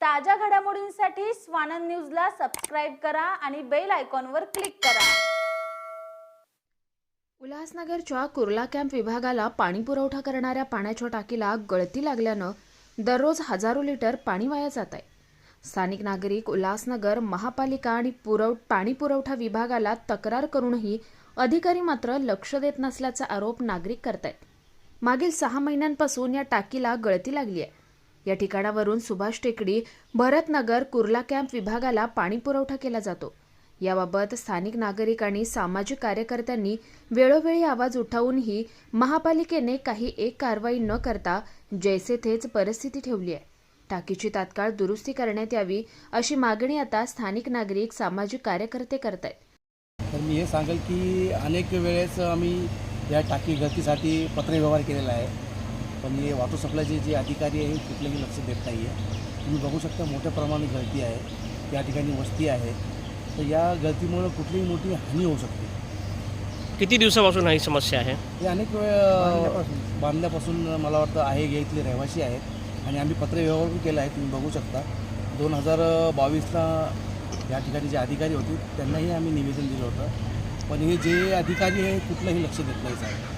ताज्या घडामोडींसाठी स्वानंद न्यूजला सबस्क्राईब करा आणि बेल आयकॉनवर क्लिक करा. उल्हासनगरच्या कुर्ला कॅम्प विभागाला पाणी पुरवठा करणाऱ्या पाण्याच्या टाकीला गळती लागल्यानं दररोज हजारो लिटर पाणी वाया जात आहे. स्थानिक नागरिक उल्हासनगर महापालिका आणि पुरव पाणी पुरवठा विभागाला तक्रार करूनही अधिकारी मात्र लक्ष देत नसल्याचा आरोप नागरिक करतायत. मागील सहा महिन्यांपासून या टाकीला गळती लागली आहे. या ठिकाणावरून सुभाष टेकडी भरतनगर कुर्ला कॅम्प विभागाला पाणी पुरवठा केला जातो. याबाबत स्थानिक नागरिक आणि सामाजिक कार्यकर्त्यांनी वेळोवेळी आवाज उठवूनही महापालिकेने काही एक कारवाई न करता जैसे थेच परिस्थिती ठेवली आहे. टाकीची तात्काळ दुरुस्ती करण्यात यावी अशी मागणी आता स्थानिक नागरिक सामाजिक कार्यकर्ते करतायत. तर मी हे सांगेल की अनेक वेळेस आम्ही या टाकी गळतीसाठी पत्रव्यवहार केलेला आहे. पण हे वॉटर सप्लायचे जे अधिकारी आहे कुठलंही लक्ष देत नाही आहे तुम्ही बघू शकता मोठ्या प्रमाणात गळती आहे. या ठिकाणी वस्ती आहे. तर या गळतीमुळं कुठलीही मोठी हानी होऊ शकते. किती दिवसापासून ही समस्या आहे? हे अनेक वेळ बांधल्यापासून. मला वाटतं आहे या इथले रहिवासी आहेत. आणि आम्ही पत्रव्यवहार पण केला आहे तुम्ही बघू शकता. दोन हजार बावीसला या ठिकाणी जे अधिकारी होते त्यांनाही आम्ही निवेदन दिलं होतं. पण हे जे अधिकारी आहे कुठलंही लक्ष देत नाही साहेब.